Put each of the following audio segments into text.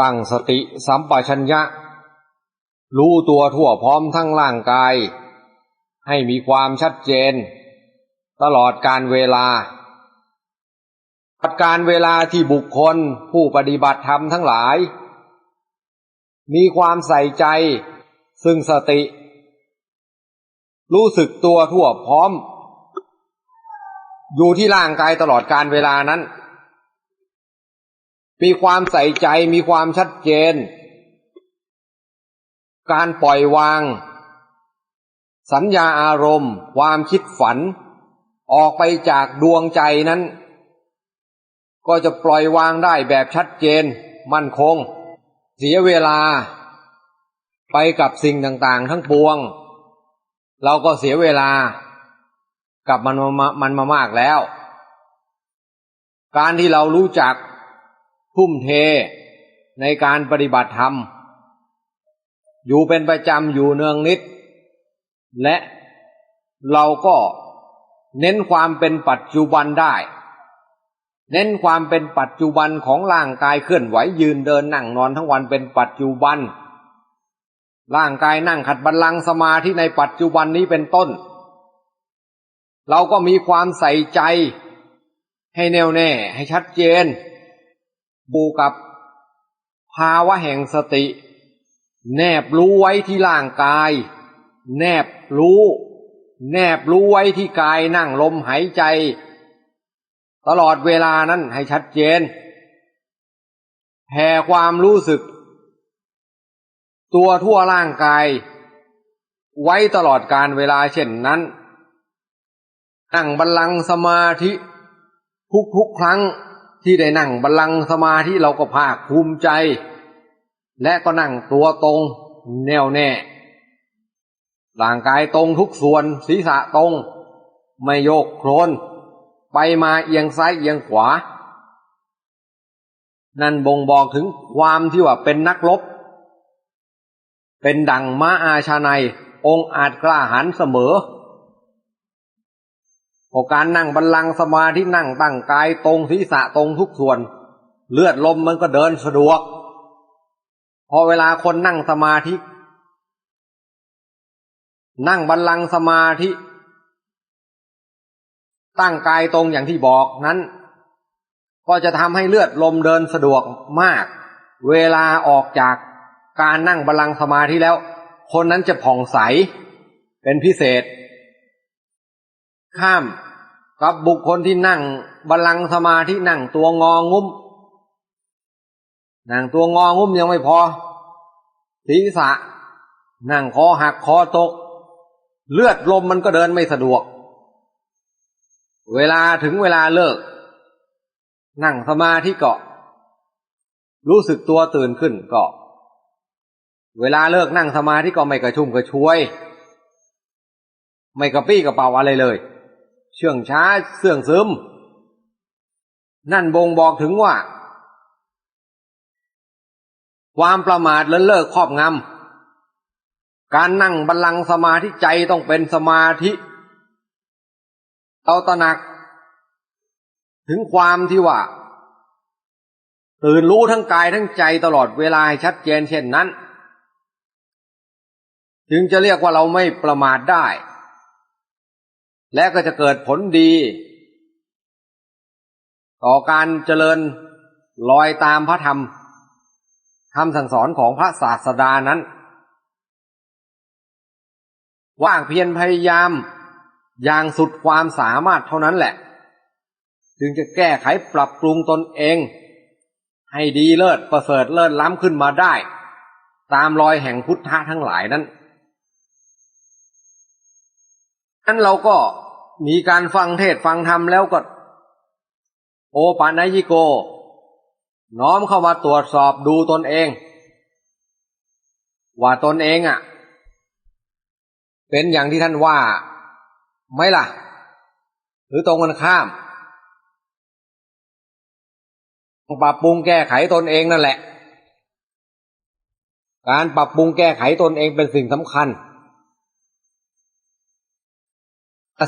ตั้งสติสัมปชัญญะ รู้ตัวทั่วพร้อมทั้งร่างกาย ให้มีความชัดเจน ตลอดการเวลาปัดการเวลาที่บุคคลผู้ปฏิบัติธรรมทั้งหลาย มีความใส่ใจ ซึ่งสติ รู้สึกตัวทั่วพร้อม อยู่ที่ร่างกายตลอดการเวลานั้น มีความใส่ใจมีความชัดเจน การปล่อยวาง สัญญาอารมณ์ ความคิดฝัน ออกไปจากดวงใจนั้น ก็จะปล่อยวางได้แบบชัดเจน มั่นคง เสียเวลา ไปกับสิ่งต่างๆ ทั้งปวง เราก็เสียเวลา กับมันมามันมามากแล้ว การที่เรารู้จัก ทุ่มเทในการปฏิบัติธรรม อยู่เป็นประจำอยู่เนืองนิด และเราก็เน้นความเป็นปัจจุบันได้ เน้นความเป็นปัจจุบันของร่างกายเคลื่อนไหวยืนเดินนั่งนอนทั้งวันเป็นปัจจุบัน ร่างกายนั่งขัดบัลลังก์สมาธิในปัจจุบันนี้เป็นต้น เราก็มีความใส่ใจให้แน่วแน่ให้ชัดเจน บูกับภาวะแห่งสติ แนบรู้ไว้ที่ร่างกาย แนบรู้ แนบรู้ไว้ที่กายนั่งลมหายใจ ตลอดเวลานั้นให้ชัดเจนแผ่ความรู้สึก ตัวทั่วร่างกาย ไว้ตลอดการเวลาเช่นนั้นนั่งบัลลังก์สมาธิ ทุกๆครั้ง ที่ได้นั่งบัลลังก์สมาธิเราก็ภาคภูมิใจ และก็นั่งตัวตรงแน่วแน่ร่างกายตรงทุกส่วนศีรษะตรง ไม่โยกโคลนไปมาเอียงซ้ายเอียงขวา นั่นบ่งบอกถึงความที่ว่าเป็นนักรบ เป็นดังม้าอาชาในองค์อาจกล้าหาญเสมอ พอการนั่งบัลลังก์สมาธินั่งตั้งกายตรงศีรษะตรงทุกส่วน เลือดลมมันก็เดินสะดวก พอเวลาคนนั่งสมาธิ นั่งบัลลังก์สมาธิ ตั้งกายตรงอย่างที่บอกนั้น ก็จะทำให้เลือดลมเดินสะดวกมาก เวลาออกจากการนั่งบัลลังก์สมาธิแล้ว คนนั้นจะผ่องใสเป็นพิเศษข้าม กับบุคคลที่นั่งบัลลังสมาธินั่งตัวงองุ้ม นั่งตัวงองุ้มยังไม่พอ ศีรษะ นั่งคอหักคอตก เลือดลมมันก็เดินไม่สะดวก เวลาถึงเวลาเลิก นั่งสมาธิเกาะ รู้สึกตัวตื่นขึ้นเกาะ เวลาเลิกนั่งสมาธิก็ไม่กระชุ่มกระชวย ไม่กระปี้กระเป๋าอะไรเลย เชื่องช้าเสื่องซึม นั่นบ่งบอกถึงว่า ความประมาทเลินเลิกครอบงำการนั่งบัลลังสมาธิใจต้องเป็นสมาธิเอาตระหนัก ถึงความที่ว่า ตื่นรู้ทั้งกายทั้งใจตลอดเวลาให้ชัดเจนเช่นนั้น จึงจะเรียกว่าเราไม่ประมาทได้ และก็จะเกิดผลดี ต่อการเจริญลอยตามพระธรรมคำสั่งสอนของพระศาสดานั้น ว่างเพียรพยายามอย่างสุดความสามารถเท่านั้นแหละ จึงจะแก้ไขปรับปรุงตนเอง ให้ดีเลิศประเสริฐเลิศล้ำขึ้นมาได้ ตามรอยแห่งพุทธะทั้งหลายนั้นนั้นเราก็ มีการฟังเทศฟังธรรมแล้วก็ โอปานยิโก น้อมเข้ามาตรวจสอบดูตนเอง ว่าตนเองอะ่ะ เป็นอย่างที่ท่านว่าไหมล่ะ หรือตรงกันข้ามปรับปรุงแก้ไขตนเองนั่นแหละ การปรับปรุงแก้ไขตนเองเป็นสิ่งสำคัญ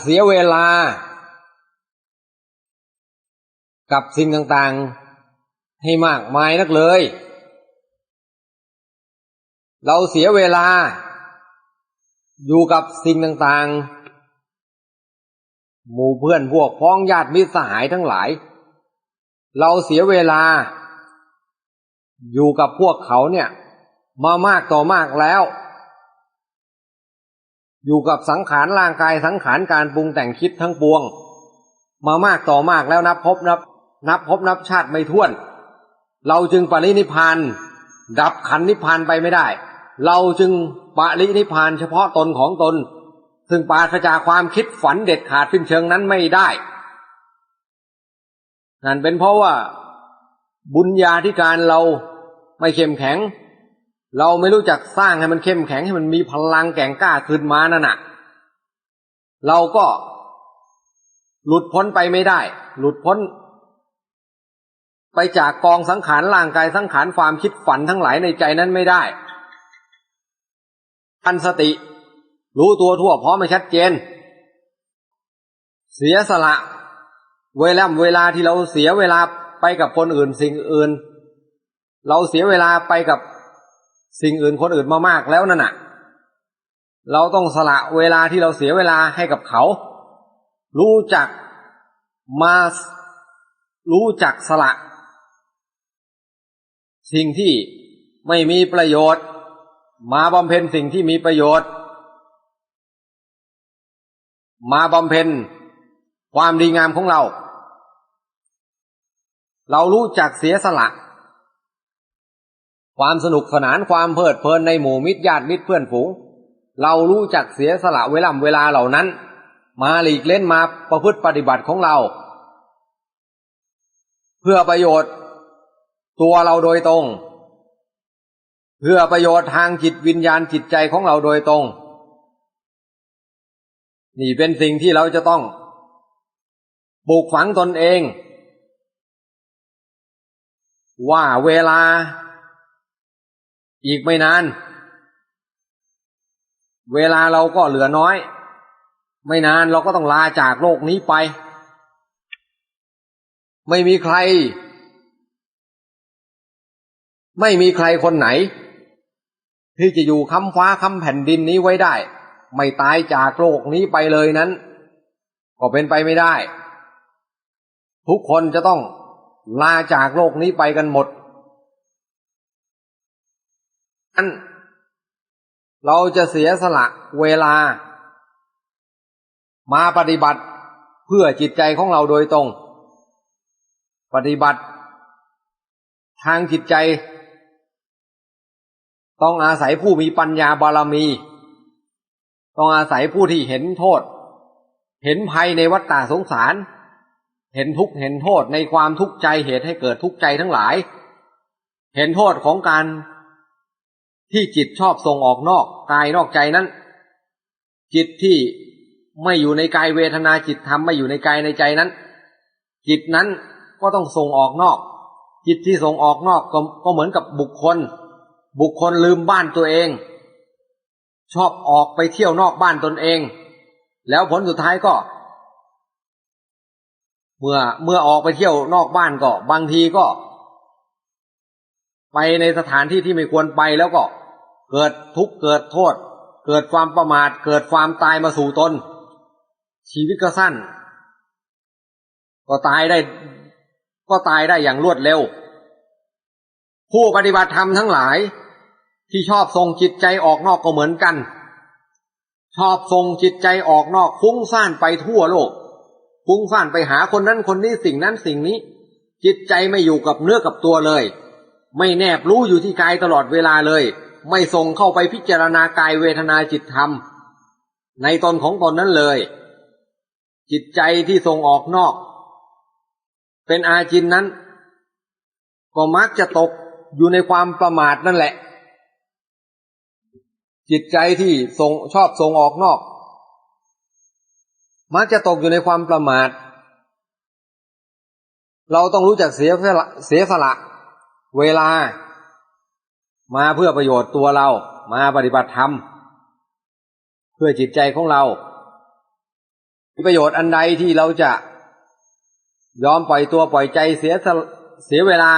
เสียเวลา กับสิ่งต่างๆ ให้มากมายนักเลย เราเสียเวลา อยู่กับสิ่งต่างๆ หมู่เพื่อนพวกพ้องญาติมิตรสหายทั้งหลาย เราเสียเวลา อยู่กับพวกเขาเนี่ย มามากต่อมากแล้ว อยู่กับสังขารร่างกายสังขารการปรุงแต่งคิดทั้งปวง มามากต่อมากแล้วนับพบนับ นับพบนับชาติไม่ท้วน เราจึงปรินิพานดับขันนิพานไปไม่ได้ เราจึงปรินิพานเฉพาะตนของตน ซึ่งปราศจากความคิดฝันเด็ดขาดสิ้นเชิงนั้นไม่ได้ นั่นเป็นเพราะว่า บุญญาธิการเราไม่เข้มแข็ง เราไม่รู้จักสร้างให้มันเข้มแข็งให้มันมีพลังแก่งกล้าขึ้นมานั่นน่ะ เราก็หลุดพ้นไปไม่ได้ หลุดพ้น ไปจากกองสังขารร่างกายสังขารความคิดฝันทั้งหลายในใจนั้นไม่ได้ทันสติ รู้ตัวทั่วพร้อมไม่ชัดเจน เสียสละ เวลาเวลาที่เราเสียเวลาไปกับคนอื่นสิ่งอื่น เราเสียเวลาไปกับ สิ่งอื่นคนอื่นมามากแล้วนั่นน่ะ เราต้องสละเวลาที่เราเสียเวลาให้กับเขา รู้จักมารู้จักสละ สิ่งที่ไม่มีประโยชน์ มาบำเพ็ญสิ่งที่มีประโยชน์ มาบำเพ็ญความดีงามของเรา เรารู้จักเสียสละ ความสนุกสนานความเพลิดเพลินในหมู่มิตรญาติมิตรเพื่อนฝูง เรารู้จักเสียสละเวลาเวลาเหล่านั้น มาหลีกเล่นมาประพฤติปฏิบัติของเรา เพื่อประโยชน์ตัวเราโดยตรง เพื่อประโยชน์ทางจิตวิญญาณจิตใจของเราโดยตรง นี่เป็นสิ่งที่เราจะต้องปลูกฝังตนเอง ว่าเวลา อีกไม่นาน เวลาเราก็เหลือน้อย ไม่นานเราก็ต้องลาจากโลกนี้ไป ไม่มีใคร ไม่มีใครคนไหน ที่จะอยู่ค้ำฟ้าค้ำแผ่นดินนี้ไว้ได้ ไม่ตายจากโลกนี้ไปเลยนั้น ก็เป็นไปไม่ได้ ทุกคนจะต้องลาจากโลกนี้ไปกันหมดอั นเราจะเสียสละเวลา มาปฏิบัติเพื่อจิตใจของเราโดยตรง ปฏิบัติทางจิตใจ ต้องอาศัยผู้มีปัญญาบารมี ต้องอาศัยผู้ที่เห็นโทษ เห็นภัยในวัฏฏะสงสาร เห็นทุกข์เห็นโทษในความทุกข์ใจเหตุให้เกิดทุกข์ใจทั้งหลาย เห็นโทษของการ ที่จิตชอบส่งออกนอกกายนอกใจนั้น จิตที่ไม่อยู่ในกายเวทนาจิตธรรมไม่อยู่ในกายในใจนั้น จิตนั้นก็ต้องส่งออกนอก จิตที่ส่งออกนอกก็ก็เหมือนกับบุคคล บุคคลลืมบ้านตัวเอง ชอบออกไปเที่ยวนอกบ้านตนเอง แล้วผลสุดท้ายก็ เมื่อเมื่อออกไปเที่ยวนอกบ้านก็บางทีก็ ไปในสถานที่ที่ไม่ควรไปแล้วก็ เกิดทุกข์เกิดโทษ เกิดความประมาท เกิดความตายมาสู่ตน ชีวิตก็สั้น ก็ตายได้ ก็ตายได้อย่างรวดเร็ว ผู้ปฏิบัติธรรมทั้งหลาย ที่ชอบส่งจิตใจออกนอกก็เหมือนกัน ชอบส่งจิตใจออกนอกฟุ้งซ่านไปทั่วโลกฟุ้งซ่านไปหาคนนั้นคนนี้สิ่งนั้นสิ่งนี้ จิตใจไม่อยู่กับเนื้อกับตัวเลย ไม่แนบรู้อยู่ที่กายตลอดเวลาเลย ไม่ส่งเข้าไปพิจารณากายเวทนาจิตธรรม ในตนของตนนั้นเลย จิตใจที่ส่งออกนอก เป็นอาจินนั้น ก็มักจะตกอยู่ในความประมาทนั่นแหละ จิตใจที่ส่งชอบส่งออกนอก มักจะตกอยู่ในความประมาท เราต้องรู้จักเสียสละเสียสละ เวลา มาเพื่อประโยชน์ตัวเรา มาปฏิบัติธรรม เพื่อจิตใจของเรามีประโยชน์อันใดที่เราจะยอมปล่อยตัวปล่อยใจเสียเสียเวลา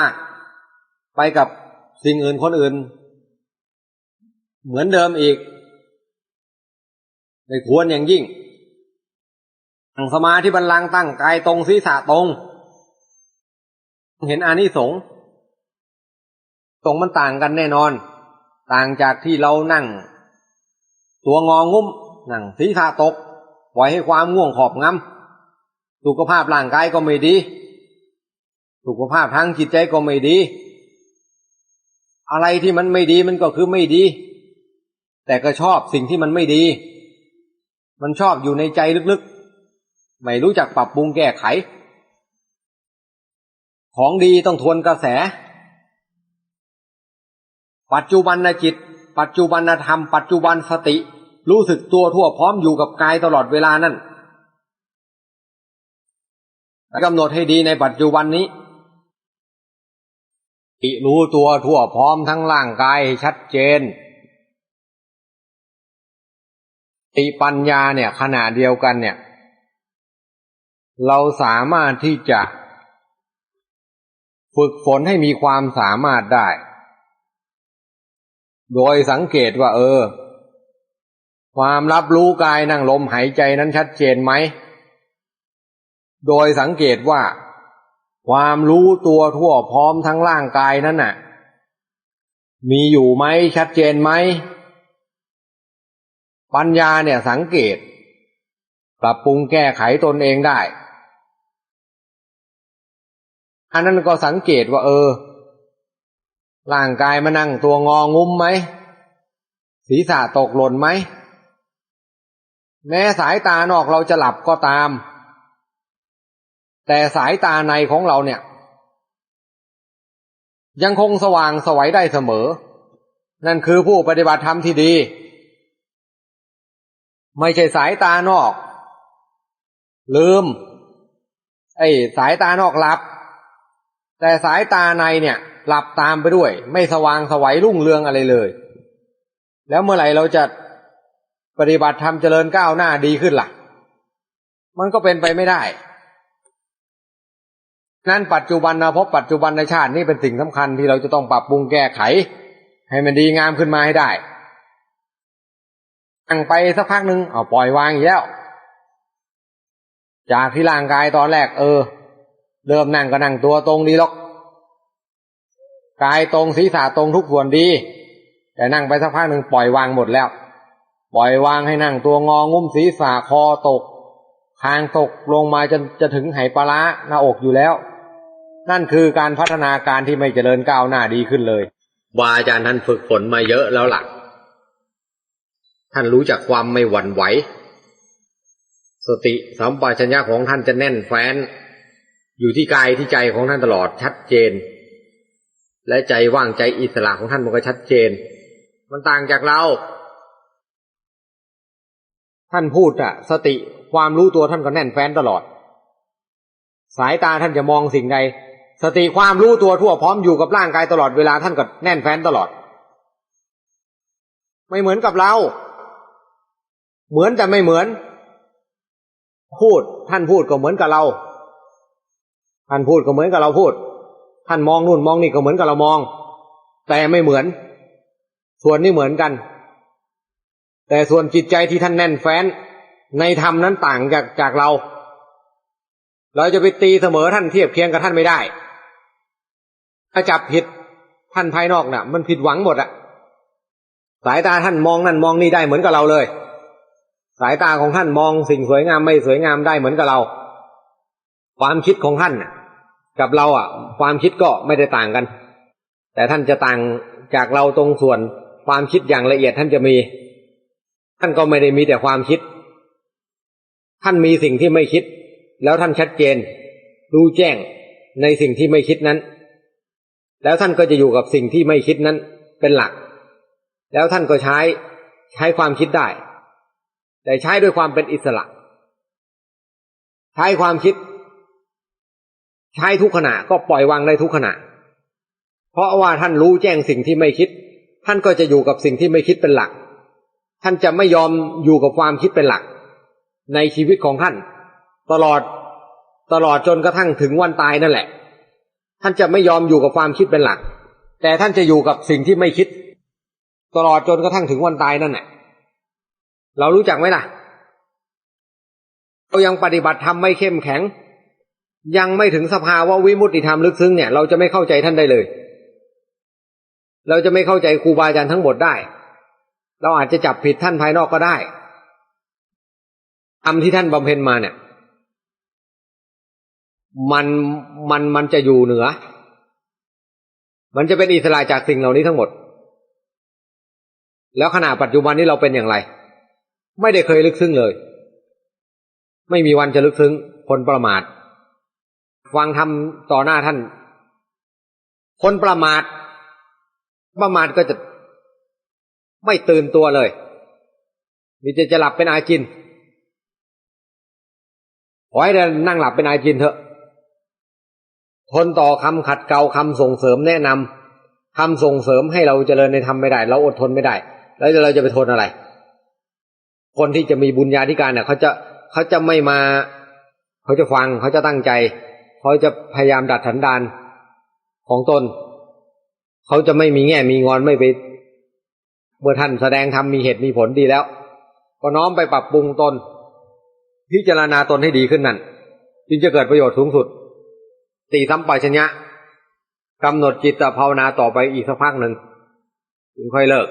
ไปกับสิ่งอื่นคนอื่น เหมือนเดิมอีกไม่ควรอย่างยิ่งนั่งสมาธิบัลลังตั้งกายตรงศีรษะตรง เห็นอานิสงส์ ตรงมันต่างกันแน่นอน ต่างจากที่เรานั่ง ตัวงองุ้มนั่งศีรษะตกปล่อยให้ความง่วงขอบงำสุขภาพร่างกายก็ไม่ดี สุขภาพทางจิตใจก็ไม่ดี อะไรที่มันไม่ดีมันก็คือไม่ดี แต่ก็ชอบสิ่งที่มันไม่ดี มันชอบอยู่ในใจลึกๆ ไม่รู้จักปรับปรุงแก้ไข ของดีต้องทวนกระแส ปัจจุบันจิต ปัจจุบันธรรม ปัจจุบันสติ รู้สึกตัวทั่วพร้อมอยู่กับกายตลอดเวลานั่นกำหนดให้ดีในปัจจุบันนี้ติรู้ตัวทั่วพร้อมทั้งร่างกายชัดเจนติปัญญาเนี่ยขนาดเดียวกันเนี่ย เราสามารถที่จะ ฝึกฝนให้มีความสามารถได้ โดยสังเกตว่า เออ ความรับรู้กายนั่งลมหายใจนั้นชัดเจนไหม โดยสังเกตว่า ความรู้ตัวทั่วพร้อมทั้งร่างกายนั้นน่ะ มีอยู่ไหมชัดเจนไหม ปัญญาเนี่ยสังเกต ปรับปรุงแก้ไขตนเองได้อันนั้นก็สังเกตว่า เออ ร่างกายมานั่งตัวงองุ้มไหม ศีรษะตกหล่นไหม แม้สายตานอกเราจะหลับก็ตาม แต่สายตาในของเราเนี่ย ยังคงสว่างสวัยได้เสมอ นั่นคือผู้ปฏิบัติธรรมที่ดี ไม่ใช่สายตานอก ลืม ไอ้สายตานอกหลับ แต่สายตาในเนี่ย หลับตามไปด้วย ไม่สว่างสวัยรุ่งเรืองอะไรเลย แล้วเมื่อไหร่เราจะปฏิบัติธรรมเจริญก้าวหน้าดีขึ้นละ่ะ มันก็เป็นไปไม่ได้ นั้นปัจจุบันนะพบปัจจุบันในชาตินี่เป็นสิ่งสำคัญที่เราจะต้องปรับปรุงแก้ไข ให้มันดีงามขึ้นมาให้ได้นั่งไปสักพักหนึ่งเอาปล่อยวางอีกแล้ว จากที่ร่างกายตอนแรกเออ เริ่มนั่งก็นั่งตัวตรงดีหรอก กายตรงศีรษะตรงทุกส่วนดี แต่นั่งไปสักพักหนึ่งปล่อยวางหมดแล้ว ปล่อยวางให้นั่งตัวงองุ้มศีรษะคอตกคางตกลงมาจนจะถึงไหปลาหน้าอกอยู่แล้ว นั่นคือการพัฒนาการที่ไม่เจริญก้าวหน้าดีขึ้นเลย วาอาจารย์ท่านฝึกฝนมาเยอะแล้วล่ะท่านรู้จักความไม่หวั่นไหว สติสัมปชัญญะของท่านจะแน่นแฟ้น อยู่ที่กายที่ใจของท่านตลอดชัดเจน และใจว่างใจอิสระของท่านมันก็ชัดเจน มันต่างจากเรา ท่านพูดอะสติความรู้ตัวท่านก็แน่นแฟ้นตลอด สายตาท่านจะมองสิ่งใด สติความรู้ตัวทั่วพร้อมอยู่กับร่างกายตลอดเวลาท่านก็แน่นแฟ้นตลอด ไม่เหมือนกับเรา เหมือนแต่ไม่เหมือน พูดท่านพูดก็เหมือนกับเราท่านพูดก็เหมือนกับเราพูด ท่านมองนู่นมองนี่ก็เหมือนกับเรามอง แต่ไม่เหมือน ส่วนนี้เหมือนกัน แต่ส่วนจิตใจที่ท่านแน่นแฟ้น ในธรรมนั้นต่างจากจากเรา เราจะไปตีเสมอท่านเทียบเคียงกับท่านไม่ได้ ถ้าจับผิดท่านภายนอกนะ่ะ มันผิดหวังหมดอะสายตาท่านมองนั่นมองนี่ได้เหมือนกับเราเลย สายตาของท่านมองสิ่งสวยงามไม่สวยงามได้เหมือนกับเรา ความคิดของท่าน กับเราอะ ความคิดก็ไม่ได้ต่างกัน แต่ท่านจะต่างจากเราตรงส่วนความคิดอย่างละเอียดท่านจะมี ท่านก็ไม่ได้มีแต่ความคิด ท่านมีสิ่งที่ไม่คิด แล้วท่านชัดเจน รู้แจ้งในสิ่งที่ไม่คิดนั้น แล้วท่านก็จะอยู่กับสิ่งที่ไม่คิดนั้นเป็นหลัก แล้วท่านก็ใช้ใช้ความคิดได้ แต่ใช้ด้วยความเป็นอิสระ ใช้ความคิด ใช้ทุกขณะก็ปล่อยวางได้ทุกขณะ เพราะว่าท่านรู้แจ้งสิ่งที่ไม่คิด ท่านก็จะอยู่กับสิ่งที่ไม่คิดเป็นหลัก ท่านจะไม่ยอมอยู่กับความคิดเป็นหลัก ในชีวิตของท่าน ตลอดตลอดจนกระทั่งถึงวันตายนั่นแหละ ท่านจะไม่ยอมอยู่กับความคิดเป็นหลัก แต่ท่านจะอยู่กับสิ่งที่ไม่คิด ตลอดจนกระทั่งถึงวันตายนั่นแหละเรารู้จักไหมล่ะเรายังปฏิบัติธรรมไม่เข้มแข็ง ยังไม่ถึงสภาวะวิมุตติธรรมลึกซึ้งเนี่ย เราจะไม่เข้าใจท่านได้เลย เราจะไม่เข้าใจครูบาอาจารย์ทั้งหมดได้ เราอาจจะจับผิดท่านภายนอกก็ได้ทำที่ท่านบำเพ็ญมาเนี่ย มันมันมันจะอยู่เหนือ มันจะเป็นอิสระจากสิ่งเหล่านี้ทั้งหมด แล้วขณะปัจจุบันนี้เราเป็นอย่างไร ไม่ได้เคยลึกซึ้งเลย ไม่มีวันจะลึกซึ้งคนประมาท ฟังทำต่อหน้าท่าน คนประมาท ประมาทก็จะไม่ตื่นตัวเลยมีจะจะหลับเป็นอาจินขอให้ได้นั่งหลับเป็นอาจินเถอะ ทนต่อคำขัดเกลาคำส่งเสริมแนะนำคำส่งเสริมให้เราเจริญในธรรมไม่ได้ เราอดทนไม่ได้ แล้วเราจะไปทนอะไร คนที่จะมีบุญญาธิการเนี่ยเขาจะเขาจะไม่มา เขาจะฟังเขาจะตั้งใจ เขาจะพยายามดัดสันดานของตน เขาจะไม่มีแง่มีงอนไม่ไปเมื่อท่านแสดงธรรมมีเหตุมีผลดีแล้ว ก็น้อมไปปรับปรุงตน พิจารณาตนให้ดีขึ้นนั่นจึงจะเกิดประโยชน์สูงสุดตีสัมปชัญญะกำหนดจิตภาวนาต่อไปอีกสักพักหนึ่งถึงค่อยเลิก